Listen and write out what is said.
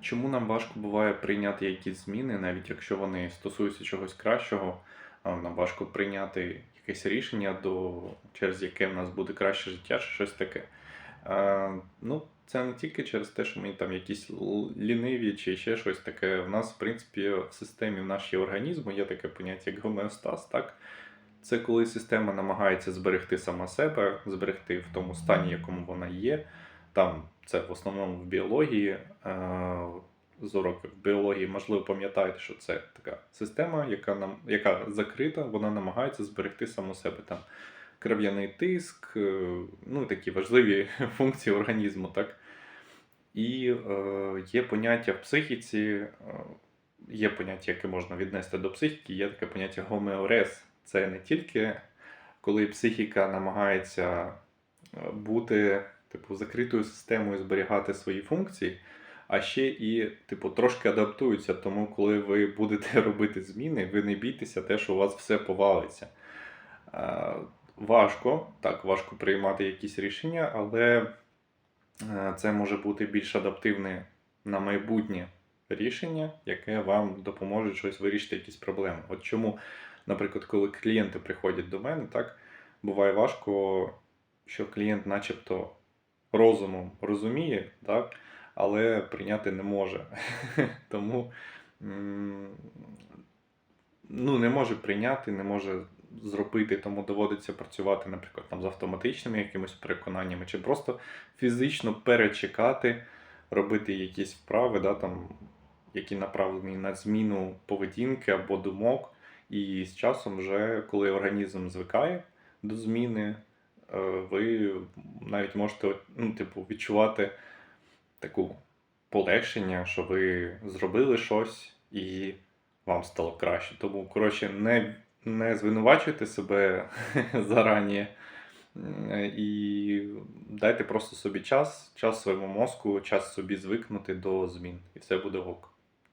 Чому нам важко буває прийняти якісь зміни, навіть якщо вони стосуються чогось кращого, нам важко прийняти якесь рішення, до, через яке в нас буде краще життя, чи щось таке. Е, ну, це не тільки через те, що ми там якісь ліниві чи ще щось таке. В нас, в принципі, в системі в нашого організму є таке поняття, як гомеостаз, так? Це коли система намагається зберегти сама себе, зберегти в тому стані, якому вона є. Там це в основному в біології. Е, з уроків біології, можливо, пам'ятаєте, що це така система, яка нам яка закрита, вона намагається зберегти саму себе там кров'яний тиск, е, ну такі важливі функції організму, так? І е, є поняття в психіці, е, є поняття, яке можна віднести до психіки, є таке поняття гомеорез. Це не тільки коли психіка намагається бути типу, закритою системою, зберігати свої функції, а ще і, типу, трошки адаптуються. Тому, коли ви будете робити зміни, ви не бійтеся те, що у вас все повалиться. Е, Важко, так, важко приймати якісь рішення, але е, це може бути більш адаптивне на майбутнє рішення, яке вам допоможе щось вирішити, якісь проблеми. От чому, наприклад, коли клієнти приходять до мене, так буває важко, що клієнт, начебто, розумом розуміє, так, але прийняти не може. Тому ну, не може прийняти, не може зробити, тому доводиться працювати, наприклад, там, з автоматичними якимись переконаннями, чи просто фізично перечекати, робити якісь вправи, да, там, які направлені на зміну поведінки або думок. І з часом, вже, коли організм звикає до зміни, ви навіть можете ну, типу, відчувати таку полегшення, що ви зробили щось і вам стало краще. Тому, коротше, не, не звинувачуйте себе зарані і дайте просто собі час, час своєму мозку, час собі звикнути до змін, і все буде ок.